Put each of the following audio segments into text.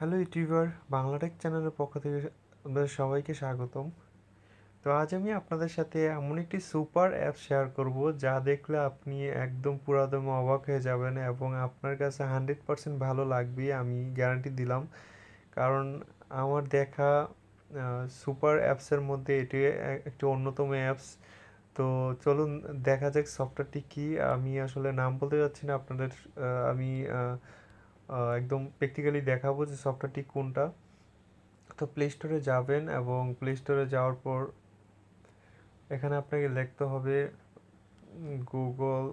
Hello YouTuber Bangla Tech চ্যানেলের পক্ষ থেকে আপনাদের সবাইকে স্বাগতম। তো আজ আমি আপনাদের সাথে এমন একটি সুপার অ্যাপ শেয়ার করব, যা দেখলে আপনি একদম পুরাদম অবাক হয়ে যাবেন এবং আপনার কাছে হান্ড্রেড পারসেন্ট ভালো লাগবে, আমি গ্যারান্টি দিলাম। কারণ আমার দেখা সুপার অ্যাপসের মধ্যে এটি একটি অন্যতম অ্যাপস তো চলুন, দেখা যাক সফটওয়্যারটি কি। আমি আসলে নাম বলতে যাচ্ছি না আপনাদের আমি একদম প্র্যাকটিক্যালি দেখাবো যে সফটওয়্যারটি কোনটা। তো প্লে স্টোরে যাবেন এবং প্লে স্টোরে যাওয়ার পর এখানে আপনাকে লিখতে হবে Google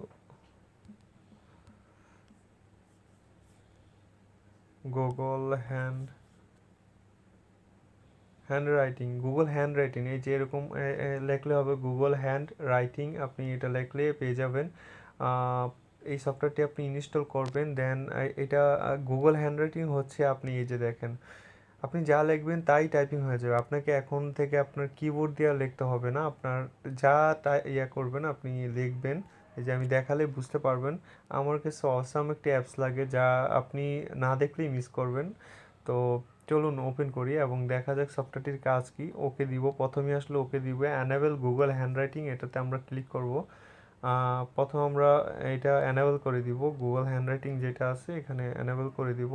Google hand handwriting Google handwriting এই যে এরকম এ, হবে গুগল হ্যান্ড রাইটিং আপনি এটা লিখলে পেয়ে যাবেন। এই সফটওয়্যারটি আপনি ইনস্টল করবেন দেন এটা গুগল হ্যান্ড রাইটিং হচ্ছে আপনি এই যে দেখেন। আপনি যা লিখবেন তাই টাইপিং হয়ে যাবে। আপনাকে এখন থেকে আপনার কিবোর্ড দিয়ে লিখতে হবে না। আপনার যা ইয়া করবেন, আপনি লিখবেন। এই যে আমি দেখালে বুঝতে পারবেন। আমার কাছে অসাম একটি অ্যাপস লাগে যা আপনি না দেখলেই মিস করবেন। তো চলুন ওপেন করি এবং দেখা যাক সফটওয়্যারটির কাজ কি। ওকে দিব, প্রথমে আসলে ওকে দিব অ্যানাবেল গুগল হ্যান্ডরাইটিং এটাতে আমরা ক্লিক করব। প্রথম আমরা এটা অ্যানাবেল করে দিব। গুগল হ্যান্ডরাইটিং যেটা আছে, এখানে অ্যানাবেল করে দিব।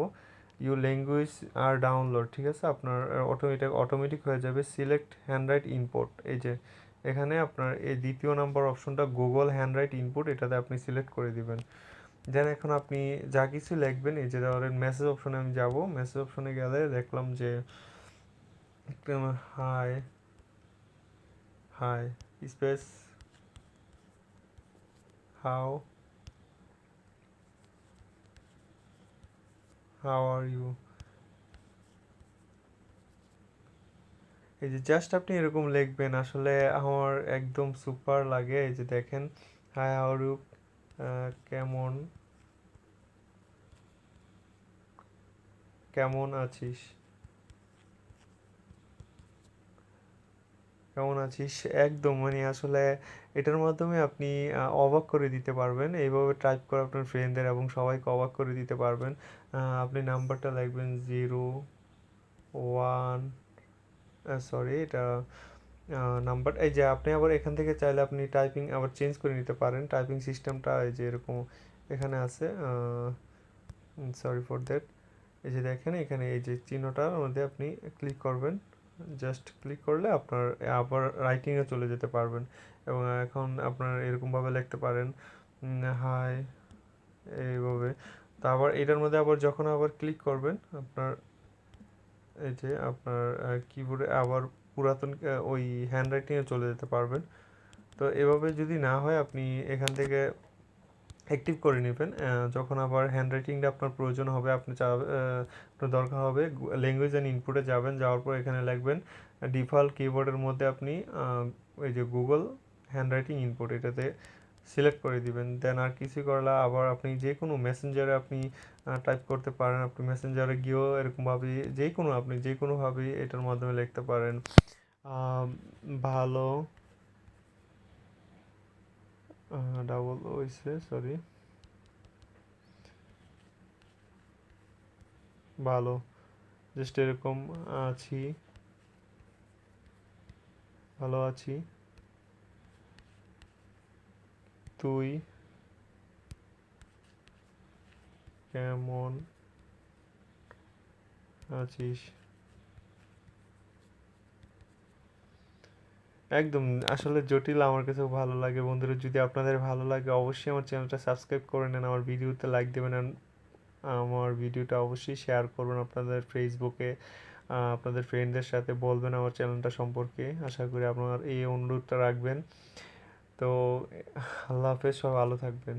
ইউ ল্যাঙ্গুয়েজ আর ডাউনলোড ঠিক আছে? আপনার অটো এটা অটোমেটিক হয়ে যাবে। সিলেক্ট হ্যান্ডরাইট ইনপুট এই যে এখানে আপনার এই দ্বিতীয় নাম্বার অপশনটা গুগল হ্যান্ডরাইট ইনপুট এটাতে আপনি সিলেক্ট করে দিবেন। দেন এখন আপনি যা কিছু লিখবেন, এই যে ধরেন মেসেজ অপশনে আমি যাব। মেসেজ অপশনে গেলে দেখলাম যে hi hi space how how are you এই যে জাস্ট আপনি এরকম লিখবেন, আসলে আমার একদম সুপার লাগে। এই যে দেখেন হাই ইউ কেমন? কেমন আছিস? কেমন আছিস? একদম মানে আসলে এটার মাধ্যমে আপনি অবাক করে দিতে পারবেন। এইভাবে টাইপ করে আপনার ফ্রেন্ডদের এবং সবাইকে অবাক করে দিতে পারবেন। আপনি নাম্বারটা লিখবেন জিরো, ওয়ান সরি এটা নাম্বার। এই যে আপনি আবার এখান থেকে চাইলে আপনি টাইপিং আবার চেঞ্জ করে নিতে পারেন। টাইপিং সিস্টেমটা এই যে এরকম এখানে আছে সরি ফর দ্যাট এই যে দেখেন, এখানে এই যে চিহ্নটার মধ্যে আপনি ক্লিক করবেন। জাস্ট ক্লিক করলে আপনার, আবার রাইটিংয়ে চলে যেতে পারবেন। এবং এখন আপনার এরকমভাবে লিখতে পারেন হাই এইভাবে। তো আবার এটার মধ্যে আবার যখন আবার ক্লিক করবেন, আপনার এই যে আপনার কিবোর্ডে আবার পুরাতন ওই হ্যান্ড রাইটিংয়ে চলে যেতে পারবেন। তো এভাবে যদি না হয়, আপনি এখান থেকে অ্যাক্টিভ করে নেবেন। যখন আবার হ্যান্ড রাইটিংটা আপনার প্রয়োজন হবে, আপনি চা দরকার হবে ল্যাঙ্গুয়েজ অ্যান্ড ইনপুটে যাবেন, যাওয়ার পর এখানে লিখবেন ডিফল্ট কিবোর্ডের মধ্যে আপনি এই যে গুগল হ্যান্ড রাইটিং ইনপুট এটাতে সিলেক্ট করে দিবেন। দেন আর কিছু করলে আবার আপনি যে কোনো মেসেঞ্জারে আপনি টাইপ করতে পারেন। আপনি মেসেঞ্জারে গিয়েও এরকমভাবে যে কোনো আপনি যে কোনোভাবে এটার মাধ্যমে লিখতে পারেন। ভালো ডাবল ওইসে সরি ভালো জাস্ট এরকম আছি। ভালো আছি। তুই? কেমন? আছিস? একদম, আসলে জটিল আমার কাছেও ভালো লাগে। বন্ধুরা, যদি আপনাদের ভালো লাগে, অবশ্যই আমার চ্যানেলটা সাবস্ক্রাইব করে নেন, আমার ভিডিওতে লাইক দেবেন আমার ভিডিওটা অবশ্যই শেয়ার করবেন আপনাদের ফেসবুকে আপনাদের ফ্রেন্ডদের সাথে বলবেন আমার চ্যানেলটা সম্পর্কে। আশা করি আপনার এই অনুরোধটা রাখবেন। তো, আল্লাহ হাফেজ সব ভালো থাকবেন।